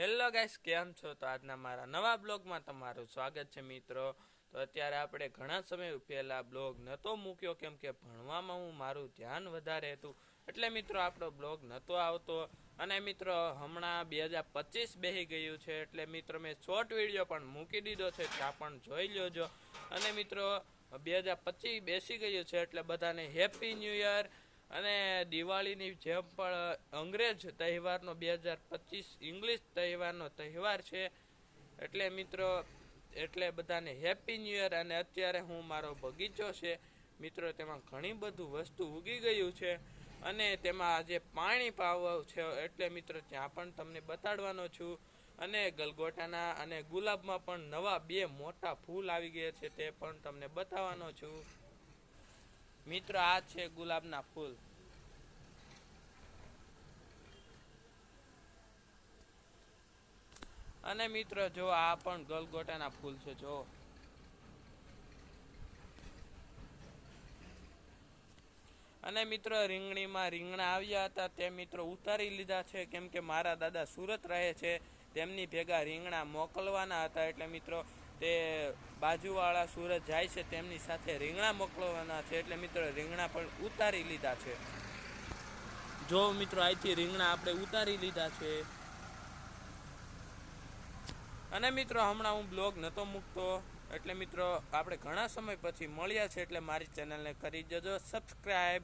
Hello guys, કેમ છો? તો આજના મારા નવા બ્લોગમાં તમારું સ્વાગત છે મિત્રો. તો અત્યારે આપણે ઘણા સમય પહેલાં બ્લોગ નહોતો મૂક્યો, કેમ કે ભણવામાં હું મારું ધ્યાન વધારે હતું. એટલે મિત્રો, આપણો બ્લોગ નહોતો આવતો. અને મિત્રો, હમણાં બે હજાર પચીસ બેસી ગયું છે, એટલે મિત્રો, મેં શોર્ટ વીડિયો પણ મૂકી દીધો છે ત્યાં પણ જોઈ લેજો. અને મિત્રો, બે હજાર પચીસ બેસી ગયું છે, એટલે બધાને હેપી ન્યૂ યર અને દિવાળીની જેમ પણ અંગ્રેજ તહેવારનો બે હજાર પચીસ, ઇંગ્લિશ તહેવારનો તહેવાર છે. એટલે મિત્રો, એટલે બધાને હેપી ન્યૂ યર અને અત્યારે હું મારો બગીચો છે. મિત્રો, તેમાં ઘણી બધું વસ્તુ ઉગી ગયું છે અને તેમાં આજે પાણી પાવ છે. એટલે મિત્રો, ત્યાં પણ તમને બતાડવાનો છું. અને ગલગોટાના અને ગુલાબમાં પણ નવા બે મોટા ફૂલ આવી ગયા છે તે પણ તમને બતાવવાનો છું. મિત્રો, આ છે ગુલાબના ફૂલ. અને મિત્રો, જો આ પણ ગલગોટાના ફૂલ છે, જો. અને મિત્રો, રીંગણીમાં રીંગણા આવ્યા હતા, તે મિત્રો ઉતારી લીધા છે, કેમ કે મારા દાદા સુરત રહે છે, તેમની ભેગા રીંગણા મોકલવાના હતા, એટલે મિત્રો તે બાજુવાળા સુરત જાય છે, તેમની સાથે રીંગણા મોકલવાના છે. એટલે મિત્રો, રીંગણા પણ ઉતારી લીધા છે. જો મિત્રો અહીંથી રીંગણા આપણે ઉતારી લીધા છે. અને મિત્રો, હમણાં હું બ્લોગ નહોતો મૂકતો, એટલે મિત્રો, આપણે ઘણા સમય પછી મળ્યા છે, એટલે મારી ચેનલને કરી દેજો. સબસ્ક્રાઈબ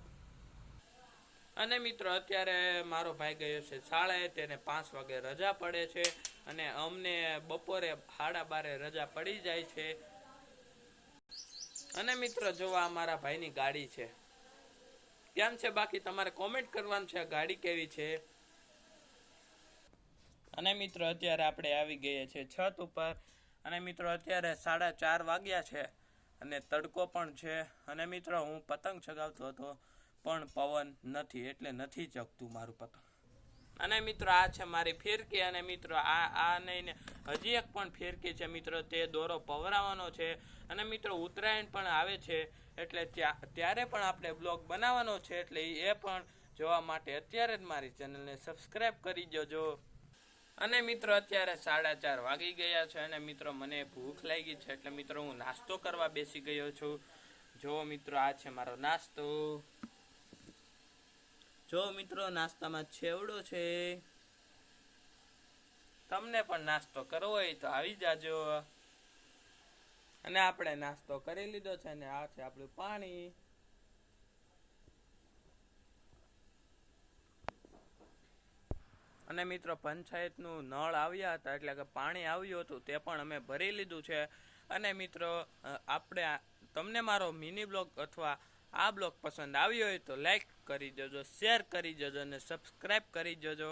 અને મિત્રો, અત્યારે મારો ભાઈ ગયો છે શાળાએ, તેને પાંચ વાગે રજા પડે છે અને અમને બપોરે સાડા બારે રજા પડી જાય છે. અને મિત્રો જોવા મારા ભાઈની ગાડી છે. કેમ છે બાકી? તમારે કોમેન્ટ કરવાનું છે ગાડી કેવી છે? અને મિત્રો, અત્યારે આપણે આવી ગયા છે છત ઉપર. અને મિત્રો, અત્યારે સાડા ચાર વાગ્યા છે અને તડકો પણ છે. અને મિત્રો, હું પતંગ ચગાવતો હતો. પણ પવન નથી, એટલે નથી ચગતું મારું પતંગ અને મિત્રો, આ છે મારી ફિરકી અને મિત્રો, આ આ નહીં ને, હજી એક પણ ફિરકી છે મિત્રો, તે દોરો પવરાવાનો છે. અને મિત્રો, ઉત્તરાયણ પણ આવે છે, એટલે ત્યાં, ત્યારે પણ આપણે બ્લોગ બનાવવાનો છે, એટલે એ પણ જોવા માટે અત્યારે જ મારી ચેનલને સબસ્ક્રાઈબ કરી દેજો. અને મિત્રો, અત્યારે સાડા ચાર વાગી ગયા છે અને મિત્રો, મને ભૂખ લાગી છે, એટલે મિત્રો, હું નાસ્તો કરવા બેસી ગયો છું. જો મિત્રો, આ છે મારો નાસ્તો. જો મિત્રો, નાસ્તામાં છેવડો છે. તમને પણ નાસ્તો કરવો હોય તો આવી જાજો. અને આપણે નાસ્તો કરી લીધો છે અને આ છે આપણું પાણી. અને મિત્રો, પંચાયતનું નળ આવ્યા હતા, એટલે કે પાણી આવ્યું હતું, તે પણ અમે ભરી લીધું છે. અને મિત્રો આપણે તમને મારો મિની બ્લોગ અથવા આ બ્લોગ પસંદ આવ્યો હોય તો લાઈક કરી દેજો શેર કરી દેજો અને સબસ્ક્રાઈબ કરી દેજો.